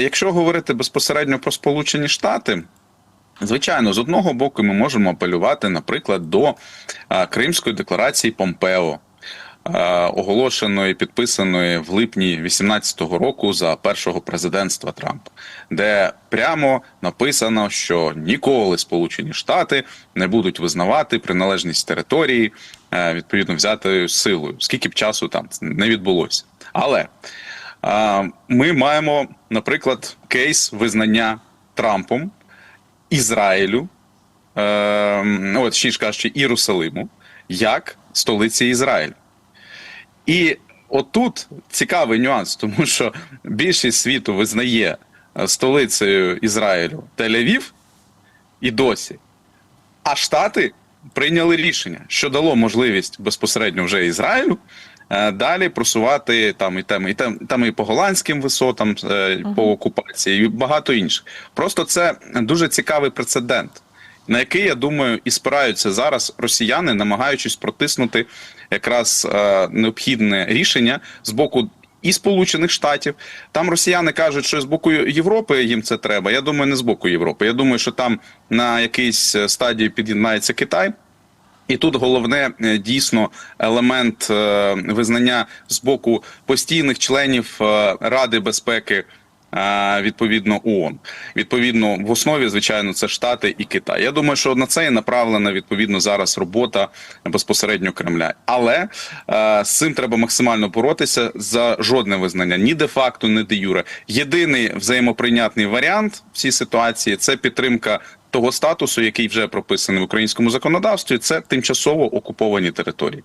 Якщо говорити безпосередньо про Сполучені Штати, звичайно, з одного боку, ми можемо апелювати, наприклад, до Кримської декларації Помпео. Оголошеної, підписаної в липні 2018 року за першого президентства Трампа, де прямо написано, що ніколи Сполучені Штати не будуть визнавати приналежність території е, відповідно взятою силою, скільки б часу там не відбулося. Але ми маємо, наприклад, кейс визнання Трампом Ізраїлю, е, от ще ж кажучи, Єрусалиму, як столиці Ізраїлю. І отут цікавий нюанс, тому що більшість світу визнає е, столицею Ізраїлю Тель-Авів і досі. А Штати прийняли рішення, що дало можливість безпосередньо вже Ізраїлю далі просувати там і там, і там, там і по голландським висотам е, по окупації, і багато інших. Просто це дуже цікавий прецедент, на який я думаю і спираються зараз росіяни, намагаючись протиснути якраз е, необхідне рішення з боку. І Сполучених Штатів там росіяни кажуть, що з боку Європи їм це треба. Я думаю, не з боку Європи. Я думаю, що там на якійсь е, стадії під'єднається Китай. І тут головне е, дійсно елемент е, визнання з боку постійних членів е, Ради безпеки. Відповідно, ООН. Відповідно, в основі, звичайно, це Штати і Китай. Я думаю, що на це і направлена відповідно зараз робота безпосередньо Кремля. Але з цим треба максимально боротися за жодне визнання ні де факто, ні де юре. Єдиний взаємоприйнятний варіант в цій ситуації це підтримка того статусу, який вже прописаний в українському законодавстві. Це тимчасово окуповані території.